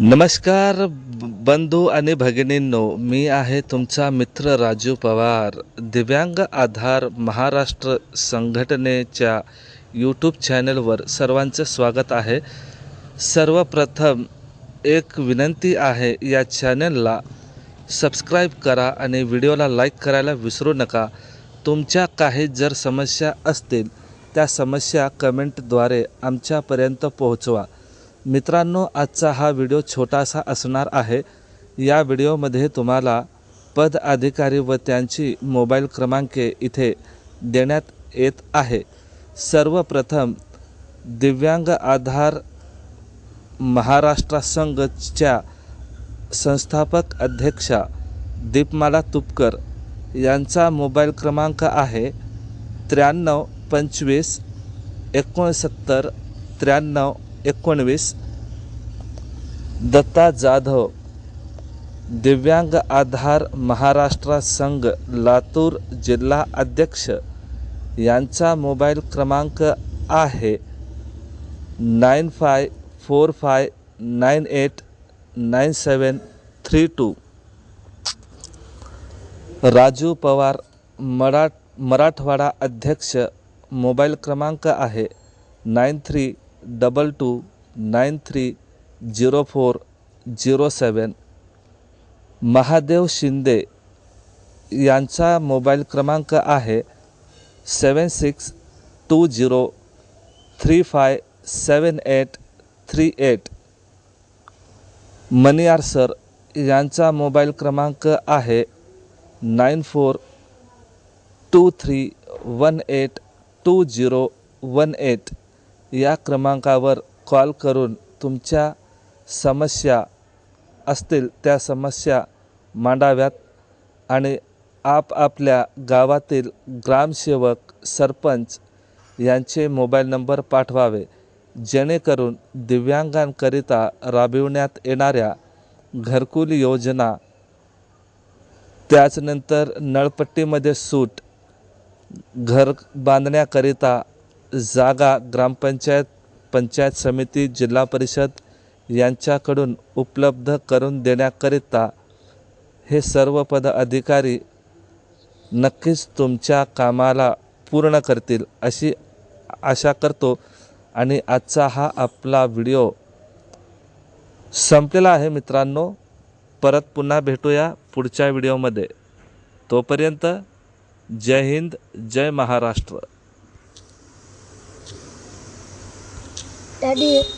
नमस्कार बंधू आणि भगिनींनो. मी आहे तुमचा मित्र राजू पवार. दिव्यांग आधार महाराष्ट्र संघटनेच्या यूट्यूब चॅनलवर सर्वांचं स्वागत आहे. सर्वप्रथम एक विनंती आहे या चॅनलला सबस्क्राईब करा आणि व्हिडिओला लाईक करायला विसरू नका. तुमच्या काही जर समस्या असतील त्या समस्या कमेंटद्वारे आमच्यापर्यंत पोहोचवा. मित्रांनो आजचा हा व्हिडिओ छोटासा असणार आहे. या व्हिडिओमध्ये तुम्हाला पद अधिकारी व त्यांची मोबाईल क्रमांके इथे देण्यात येत आहे. सर्वप्रथम दिव्यांग आधार महाराष्ट्र संघच्या संस्थापक अध्यक्षा दीपमाला तुपकर यांचा मोबाईल क्रमांक आहे त्र्याण्णव पंचवीस एकोणसत्तर त्र्याण्णव एकोणवीस. दत्ता जाधव दिव्यांग आधार महाराष्ट्र संघ लातूर जिल्हा अध्यक्ष. यांचा मोबाईल क्रमांक आहे nine five four five nine eight nine seven three two. Raju Pawar मरा मराठवाडा अध्यक्ष मोबाईल क्रमांक आहे nine three double two nine three zero four zero seven Mahadev Shinde यांचा मोबाईल क्रमांक आहे seven six two zero three five seven eight three eight Maniyar sir यांचा mobile क्रमांक आहे nine four two three one eight two zero one eight या क्रमांकावर call करून तुमच्या समस्या असतील त्या समस्या मांडाव्यात आणि आपापल्या गावातील ग्रामसेवक सरपंच यांचे मोबाईल नंबर पाठवावे. जेणेकरून दिव्यांगांकरिता राबविण्यात येणाऱ्या घरकुल योजना त्याचनंतर नळपट्टीमध्ये सूट घर बांधण्याकरिता जागा ग्रामपंचायत पंचायत समिती जिल्हा परिषद यांच्याकडून उपलब्ध करून देण्याकरिता हे सर्व पद अधिकारी नक्कीच तुमच्या कामाला पूर्ण करतील अशी आशा करतो. आणि आजचा हा आपला व्हिडिओ संपलेला आहे मित्रांनो. परत पुन्हा भेटूया पुढच्या व्हिडिओमध्ये. तोपर्यंत जय हिंद जय महाराष्ट्र. Daddy.